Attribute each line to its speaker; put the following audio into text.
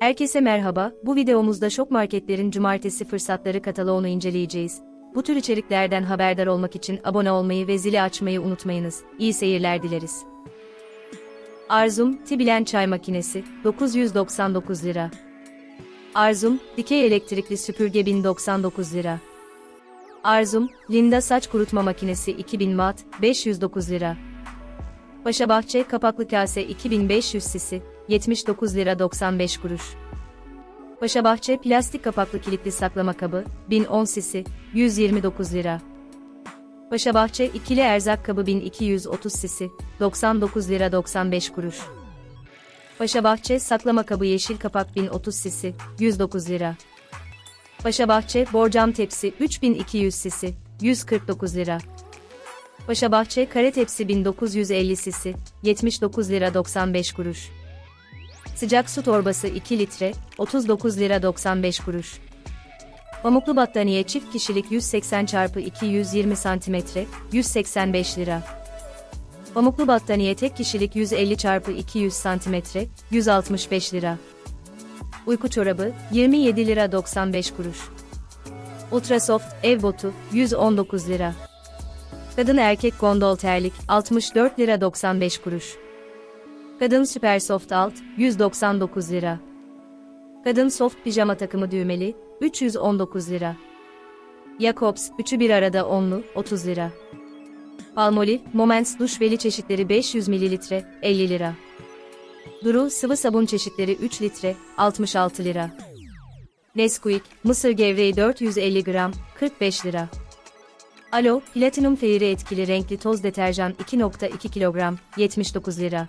Speaker 1: Herkese merhaba, bu videomuzda şok marketlerin cumartesi fırsatları kataloğunu inceleyeceğiz. Bu tür içeriklerden haberdar olmak için abone olmayı ve zili açmayı unutmayınız. İyi seyirler dileriz. Arzum, Tibilen çay makinesi, 999 lira. Arzum, dikey elektrikli süpürge 1099 lira. Arzum, Linda saç kurutma makinesi 2000 watt, 509 lira. Paşa Bahçe kapaklı kase 2500 sisi, 79 lira 95 kuruş. Paşa Bahçe plastik kapaklı kilitli saklama kabı, 1010 sisi, 129 lira. Paşa Bahçe ikili erzak kabı 1230 sisi, 99 lira 95 kuruş. Paşa Bahçe saklama kabı yeşil kapak 1030 sisi, 109 lira. Paşa Bahçe borcam tepsi 3200 sisi, 149 lira. Paşa Bahçe kare tepsi 1950 sisi, 79 lira 95 kuruş. Sıcak su torbası 2 litre, 39 lira 95 kuruş. Pamuklu battaniye çift kişilik 180 x 220 cm, 185 lira. Pamuklu battaniye tek kişilik 150 x 200 cm, 165 lira. Uyku çorabı 27 lira 95 kuruş. Ultrasoft ev botu 119 lira. Kadın erkek gondol terlik 64 lira 95 kuruş. Kadın süper soft alt 199 lira. Kadın soft pijama takımı düğmeli 319 lira. Jacobs üçü bir arada onlu 30 lira. Palmolive Moments duş veli çeşitleri 500 ml 50 lira. Duru sıvı sabun çeşitleri 3 litre 66 lira. Nesquik mısır gevreği 450 gram 45 lira. Alo, Platinum Fairy etkili renkli toz deterjan 2.2 kilogram, 79 lira.